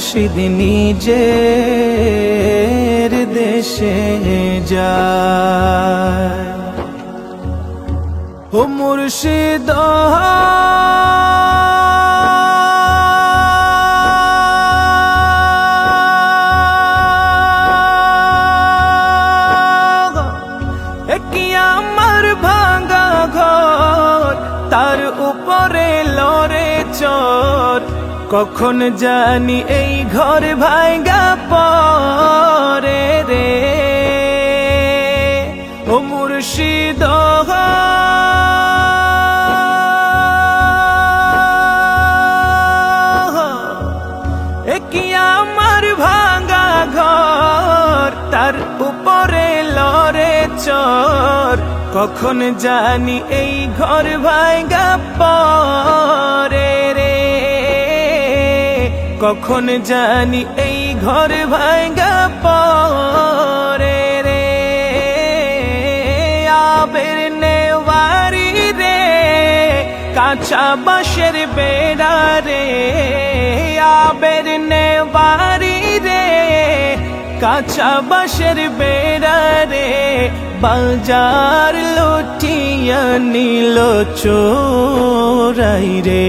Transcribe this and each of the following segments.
মুর্শিদ নিজের দেশে ও মুর্শিদ আমার ভাঙা ঘর? তার উপরে লড়ে চর। কখন জানি এই ঘর ভাঙ্গা পরে রে? ও মুর্শিদ আমার ভাঙা ঘর? তার উপরে লড়ে চর। কখন জানি এই ঘর ভাঙ্গা পরে কখন জানি এই ঘর ভাঙ্গা পরে রে? আবের নেওয়ারি রে, কাঁচা বাঁশের বেড়া রে। আবের নেওয়ারি রে, কাঁচা বাঁশের বেড়া রে। বাজার লুটিয়া নীল চোরাই রে।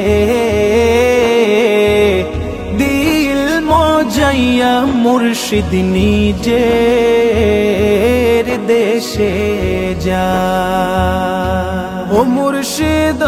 মজাইয়া মুর্শিদ নিজের দেশে যায় ও মুর্শিদ।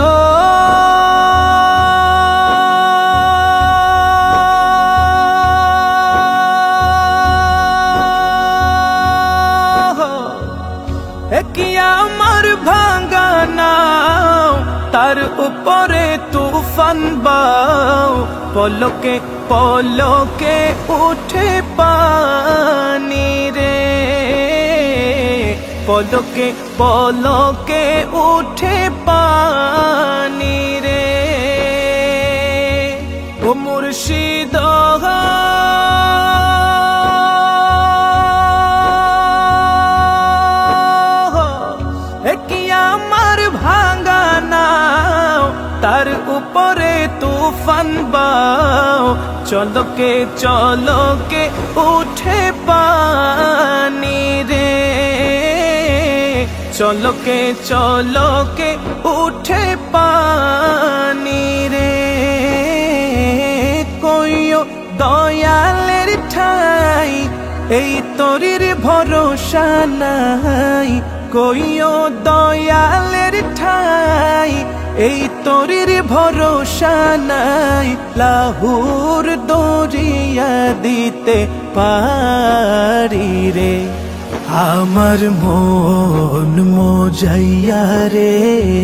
আমার ভাঙ্গা নাও? তার উপরে তুফান বাও। পলকে পলকে উঠে পানি রে। পলকে পলকে উঠে পানি তুফান বাও, চলকে চলকে উঠে পানি রে। চলকে চলকে উঠে পানি রে। কইও দয়ালের ঠাই, এই তরির ভরসা নাই। কইও দয়ালের ঠাই, এই তরির ভরসা নাই। লাহুর দরিয়া দিতে পারি রে। আমার মন মোজাইয়া রে।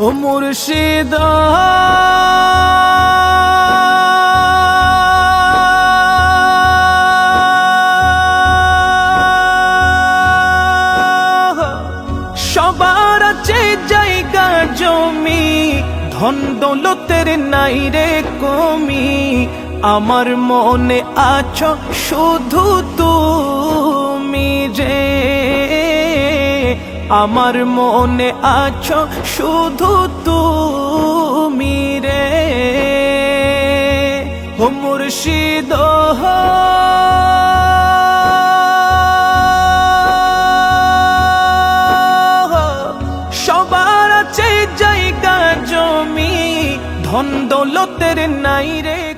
মুর্শিদ। সবার আছে জায়গা জমি, ধন দৌলতের নাই রে কমি। আমার মনে আছো শুধু তুই আমার মনে আছো শুধু তুমি রে। হো মুর্শিদ সবার আছে জায়গা জমি, ধন দৌলতের নাই রে।